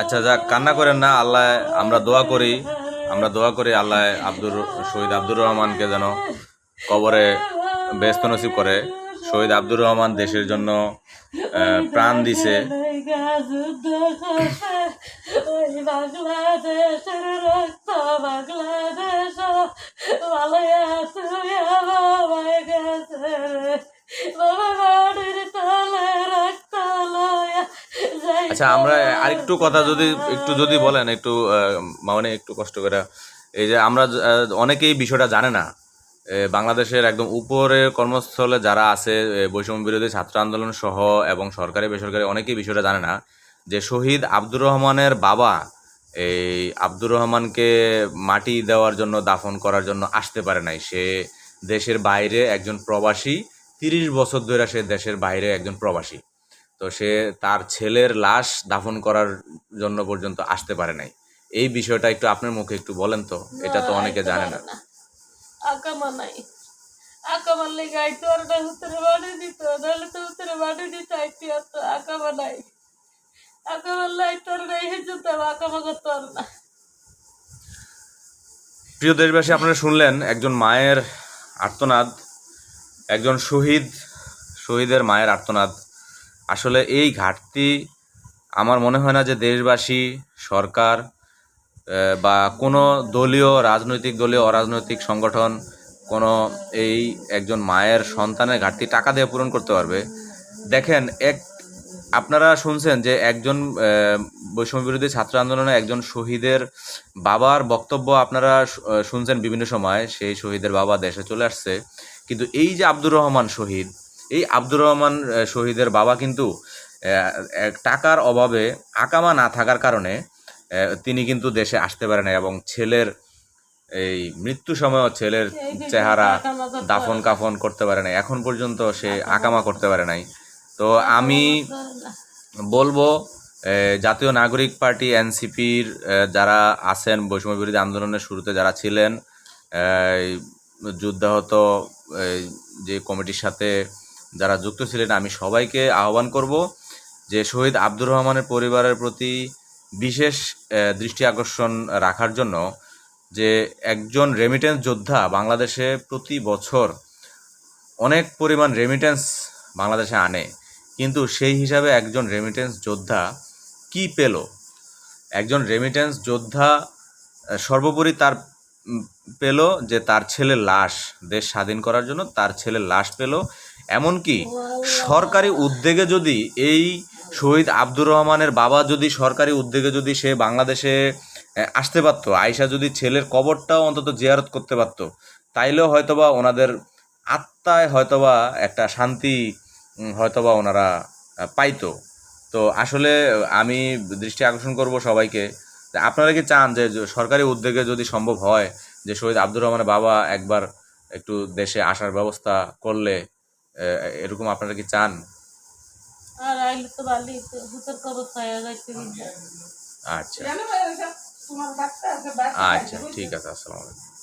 আচ্ছা যাক, কান্না করেন না, আল্লাহ, আমরা দোয়া করি, আমরা দোয়া করি আল্লাহ আব্দুর, শহীদ আব্দুর রহমানকে যেন কবরে ব্যস্ত নসিব করে। শহীদ আব্দুর রহমান দেশের জন্য প্রাণ দিছে। বাংলাদেশ আচ্ছা আমরা আরেকটু কথা যদি, একটু যদি বলেন, একটু মানে একটু কষ্ট করে। এই যে আমরা অনেকেই বিষয়টা জানে না। বাংলাদেশের একদম উপরে কর্মস্থলে যারা আছে বৈষম্য বিরোধী ছাত্র আন্দোলন সহ এবং সরকারি, বেসরকারি অনেকেই বিষয়টা জানে না। যে শহীদ আব্দুর রহমানের বাবা, এই আব্দুর রহমানকে মাটি দেওয়ার জন্য, দাফন করার জন্য আসতে পারে নাই। সে দেশের বাইরে একজন প্রবাসী, তিরিশ বছর ধরে সে দেশের বাইরে একজন প্রবাসী। তো সে তার ছেলের লাশ দাফন করার জন্য পর্যন্ত আসতে পারে নাই। এই বিষয়টা একটু আপনার মুখে একটু বলেন তো এটা তো অনেকে জানে না। আকামা নাই আকামার লেগে আইতো আর না উত্তরে বাড়ি দিত নাহলে তো উত্তরে বাড়ি দিত আইতি তো আকামা নাই আকামার লাই তোর নাই হেঁচে আকামা করতে পার না। প্রিয় দেশবাসী আপনারা শুনলেন একজন মায়ের আর্তনাদ একজন শহীদ শহীদের মায়ের আর্তনাদ। আসলে এই ঘাটতি আমার মনে হয় না যে দেশবাসী, সরকার বা কোনো দলীয় রাজনৈতিক দলীয় অরাজনৈতিক সংগঠন, কোনো এই একজন মায়ের সন্তানের ঘাটতি টাকা দিয়ে পূরণ করতে পারবে। দেখেন, এক, আপনারা শুনছেন যে একজন বৈষম্য বিরোধী ছাত্র আন্দোলনে একজন শহীদের বাবার বক্তব্য আপনারা শুনছেন বিভিন্ন সময়, সেই শহীদের বাবা দেশে চলে আসছে। কিন্তু এই যে আব্দুর রহমান শহীদ এই আব্দুর রহমান শহীদের বাবা কিন্তু এক টাকার অভাবে আকামা না থাকার কারণে তিনি কিন্তু দেশে আসতে পারেন এবং ছেলের এই মৃত্যু সময়ও ছেলের চেহারা দাফন কাফন করতে পারে নাই। এখন পর্যন্ত সে আকামা করতে পারে নাই। তো আমি বলব জাতীয় নাগরিক পার্টি এনসিপির যারা আছেন বৈষম্য বিরোধী আন্দোলনের শুরুতে যারা ছিলেন যুদ্ধাহত এই, যে কমিটির সাথে যারা যুক্ত ছিলেন, আমি সবাইকে আহ্বান করব যে শহীদ আব্দুর রহমানের পরিবারের প্রতি বিশেষ দৃষ্টি আকর্ষণ রাখার জন্য যে একজন রেমিটেন্স যোদ্ধা বাংলাদেশে প্রতি বছর অনেক পরিমাণ রেমিটেন্স বাংলাদেশে আনে। কিন্তু সেই হিসাবে একজন রেমিটেন্স যোদ্ধা কি পেল? একজন রেমিটেন্স যোদ্ধা সর্বোপরি তার পেল যে তার ছেলের লাশ, দেশ স্বাধীন করার জন্য তার ছেলের লাশ পেল। এমনকি সরকারি উদ্যোগে যদি এই শহীদ আব্দুর রহমানের বাবা যদি সরকারি উদ্যোগে যদি সে বাংলাদেশে আসতে পারতো আয়সা যদি ছেলের কবরটাও অন্তত জিয়ারত করতে পারতো, তাইলেও হয়তোবা ওনাদের আত্মায় হয়তোবা একটা শান্তি হয়তোবা ওনারা পাইতো। তো আসলে, আমি দৃষ্টি আকর্ষণ করব সবাইকে। আপনারা কি চান যে সরকারি উদ্যোগে যদি সম্ভব হয় যে শহীদ আব্দুর রহমানের বাবা একবার একটু দেশে আসার ব্যবস্থা করলে এরকম আপনারা কি চান? আর আইলে তো ভালোই তো হুতর কবর পাওয়া আচ্ছা। আচ্ছা ঠিক আছে আসসালামু আলাইকুম।